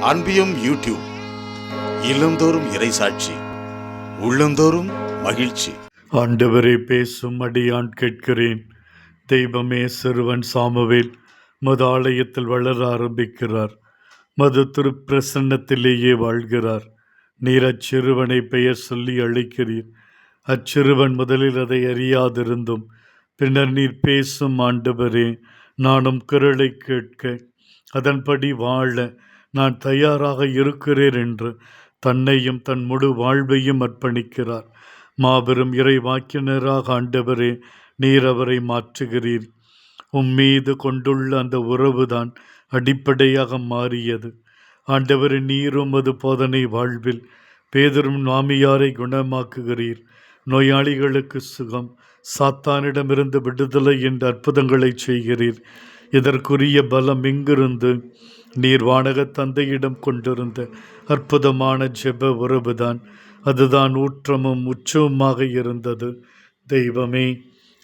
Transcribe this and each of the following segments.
அன்பியும் YouTube இல்லந்தோறும் இறைசாட்சி உள்ளந்தோறும் மகிழ்ச்சி. ஆண்டவரே பேசும் அடியான் கேட்கிறேன். தெய்வமே சிறுவன் சாமுவேல் மது ஆலயத்தில் வளர ஆரம்பிக்கிறார். மது திருப்பிரசன்னத்திலேயே வாழ்கிறார். நீர் அச்சிறுவனை பெயர் சொல்லி அழைக்கிறீர். அச்சிறுவன் முதலில் அதை அறியாதிருந்தும் பின்னர் நீர் பேசும் ஆண்டவரே நானும் குரலை கேட்க அதன்படி வாழ நான் தயாராக இருக்கிறேன் என்று தன்னையும் தன் முழு வாழ்வையும் அர்ப்பணிக்கிறார். மாபெரும் இறை வாக்கினராக ஆண்டவரே நீர் அவரை மாற்றுகிறீர். உம்மீது கொண்டுள்ள அந்த உறவுதான் அடிப்படையாக மாறியது. ஆண்டவரே நீரும் அது போதனை வாழ்வில் பேதரும் நாமியாரை குணமாக்குகிறீர். நோயாளிகளுக்கு சுகம் சாத்தானிடமிருந்து விடுதலை என்ற அற்புதங்களை செய்கிறீர். இதற்குரிய பலம் இங்கிருந்து நீர் வானக தந்தையிடம் கொண்டிருந்த அற்புதமான ஜெப உறவுதான். அதுதான் ஊற்றமும் உச்சமுமாக இருந்தது. தெய்வமே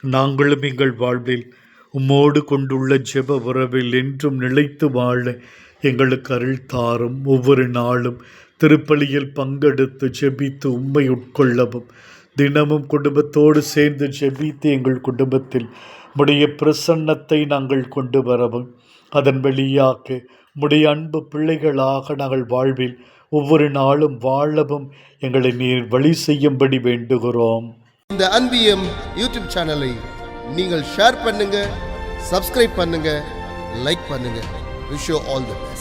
நாங்களும் எங்கள் வாழ்வில் உம்மோடு கொண்டுள்ள ஜெப உறவில் என்றும் நிலைத்து வாழ எங்களுக்கு அருள் தாரும். ஒவ்வொரு நாளும் திருப்பலியில் பங்கெடுத்து ஜெபித்து உம்மை உட்கொள்ளவும் தினமும் குடும்பத்தோடு சேர்ந்து ஜெபித்து எங்கள் குடும்பத்தில் உடைய பிரசன்னத்தை நாங்கள் கொண்டு வரவும் அதன் வெளியாக உடைய அன்பு பிள்ளைகளாக நாங்கள் வாழ்வில் ஒவ்வொரு நாளும் வாழவும் எங்களை நீர் வழி செய்யும்படி வேண்டுகிறோம். இந்த அன்பியம் யூடியூப் சேனலை நீங்கள் ஷேர் பண்ணுங்க சப்ஸ்கிரைப் பண்ணுங்க லைக் பண்ணுங்க. Wish all the best